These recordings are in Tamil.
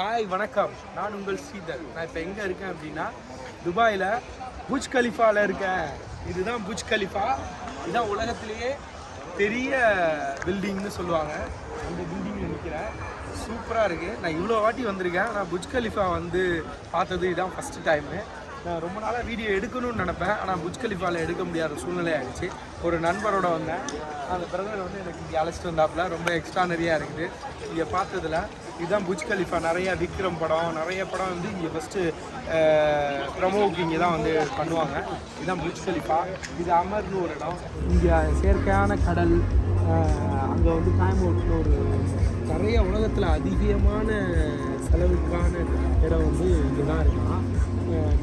ஹாய் வணக்கம். நான் உங்கள் ஸ்ரீதர் நான் இப்போ எங்கே இருக்கேன் அப்படின்னா துபாயில் புஜ் கலிஃபாவில் இருக்கேன். இதுதான் புஜ் கலிஃபா. இதுதான் உலகத்திலேயே பெரிய பில்டிங்னு சொல்லுவாங்க. அந்த பில்டிங்கில் நிற்கிறேன் சூப்பராக இருக்குது நான் இவ்வளோ வாட்டி வந்திருக்கேன். நான் புஜ் கலிஃபா வந்து பார்த்தது இதுதான் ஃபஸ்ட்டு டைமு நான் ரொம்ப நாளாக வீடியோ எடுக்கணும்னு நினப்பேன். ஆனால் புஜ் கலிஃபாவில் எடுக்க முடியாத சூழ்நிலை ஆகிடுச்சு ஒரு நண்பரோட வந்தேன். அந்த பிரதர் வந்து எனக்கு இங்கே அழைச்சிட்டு வந்தாப்புல. ரொம்ப எக்ஸ்ட்ரானரியாக இருக்குது. இங்கே பார்த்ததுல இதுதான் புஜ் கலிஃபா. நிறைய விக்ரம் படம் நிறைய படம் வந்து இங்கே ஃபஸ்ட்டு ப்ரமோவுக்கு இங்கே தான் வந்து பண்ணுவாங்க. இதுதான் புஜ் கலிஃபா. இது அமர்னு ஒரு இடம். இங்கே செயற்கையான கடல் அங்கே வந்து டைம் ஒரு நிறைய உலகத்தில் அதிகமான செலவுக்கான இடம் வந்து இங்கே தான் இருக்கலாம்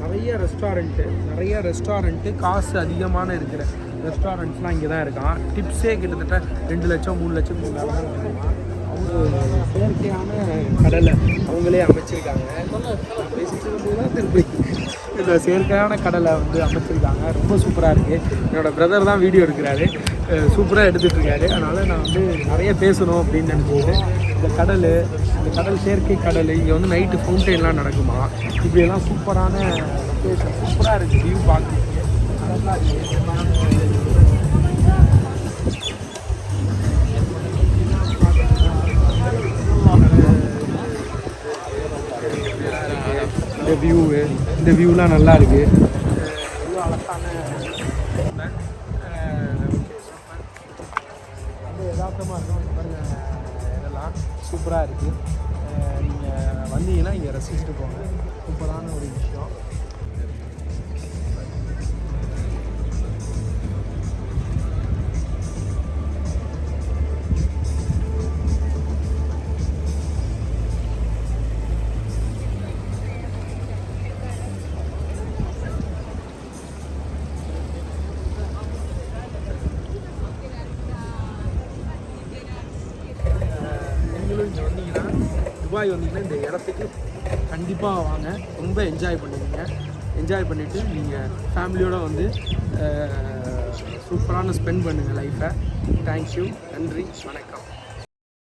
நிறைய ரெஸ்டாரண்ட்டு நிறைய ரெஸ்டாரண்ட்டு காசு அதிகமான இருக்கிற ரெஸ்டாரண்ட்ஸ்லாம் இங்கே தான் இருக்கான். டிப்ஸே கிட்டத்தட்ட ரெண்டு லட்சம் மூணு லட்சம் மூணு லட்சம் அவங்க செயற்கையான கடலை அவங்களே அமைச்சிருக்காங்க. பேசிட்டு திருப்பி இந்த செயற்கையான கடலை வந்து அமைச்சிருக்காங்க. ரொம்ப சூப்பராக இருக்குது என்னோட பிரதர் தான் வீடியோ எடுக்கிறாரு. சூப்பராக எடுத்துகிட்ருக்காரு அதனால் நான் வந்து நிறைய பேசணும் அப்படின்னு நினச்சிட்டு இந்த கடல் இந்த கடல் செயற்கை கடல் இங்கே வந்து நைட்டு ஃபவுண்டெயின்லாம் நடக்குமா? இப்படியெல்லாம் சூப்பரான லொக்கேஷன் சூப்பராக இருக்குது வியூ பார்க்குறதுக்கு. நல்லா இருக்குது வியூவு இந்த வியூலாம் நல்லா இருக்கு எவ்வளோ அழகான ரொம்ப யதார்த்தமாக இருக்கும் இங்க இதெல்லாம் சூப்பராக இருக்குது நீங்கள் வந்தீங்கன்னா இங்கே ரசிச்சுட்டு போங்க சூப்பரான ஒரு விஷயம். நீங்களும் இங்கே வந்தீங்கன்னா துபாய் வந்தீங்கன்னா இந்த இடத்துக்கு கண்டிப்பாக வாங்க. ரொம்ப என்ஜாய் பண்ணுவீங்க என்ஜாய் பண்ணிவிட்டு நீங்கள் ஃபேமிலியோடு வந்து சூப்பரான ஸ்பெண்ட் பண்ணுங்கள் லைஃப்பை தேங்க்யூ நன்றி. வணக்கம்.